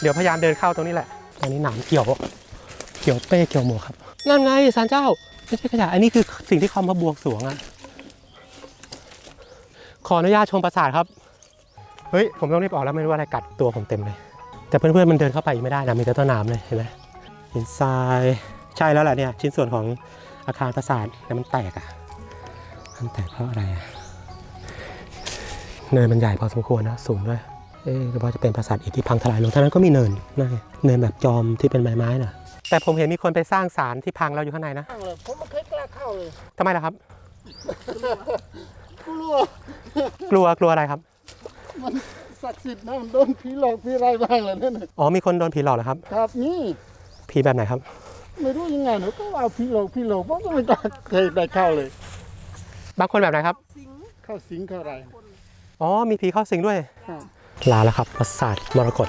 เดี๋ยวพยายามเดินเข้าตรงนี้แหละ ตอนนี้หนามเกี่ยวเกี่ยวเป้เกี่ยวหมวกครับนั่นไงศาลเจ้าไม่ใช่ขยะอันนี้คือสิ่งที่เขามาบวงสรวงอะขออนุญาตชมปราสาทครับ เฮ้ย ผมต้องรีบออกแล้วไม่รู้ว่าอะไรกัดตัวผมเต็มเลย แต่เพื่อนๆมันเดินเข้าไปไม่ได้นะมีแต่ต้นน้ำเลยเห็นไหมหินทรายใช่แล้วแหละเนี่ย ชิ้นส่วนของอาคารปราสาทแต่มันแตกอะมันแตกเพราะอะไรอะเนินมันใหญ่พอสมควรนะสูงด้วย เอ๊ะหรือว่าจะเป็นปราสาทอิฐที่พังทลายลงท่างนั้นก็มีเนินนั่นไงเนินแบบจอมที่เป็นไม้ไม้น่ะ แต่ผมเห็นมีคนไปสร้างศาลที่พังแล้วอยู่ข้างในนะข้างเลยผมไม่เคยกล้าเข้าเลยทำไมล่ะครับ กลัวกลัวกลัวอะไรครับ มันศักดิ์สิทธิ์นะมันโดนผีหลอกผีอะไรบ้างเลยนั่นน่ะอ๋อมีคนโดนผีหลอกเหรอครับ ครับนี่ผีแบบไหนครับ ไม่รู้ยังไงหนูก็ว่าผีหลอกผีหลอกผมก็ไม่ได้เคยได้เข้าเลย บางคนแบบไหนครับ เข้าสิงเข้าอะไรอ๋อมีผีเข้าสิงด้วย ครับ ลาแล้วครับปราสาทมรกต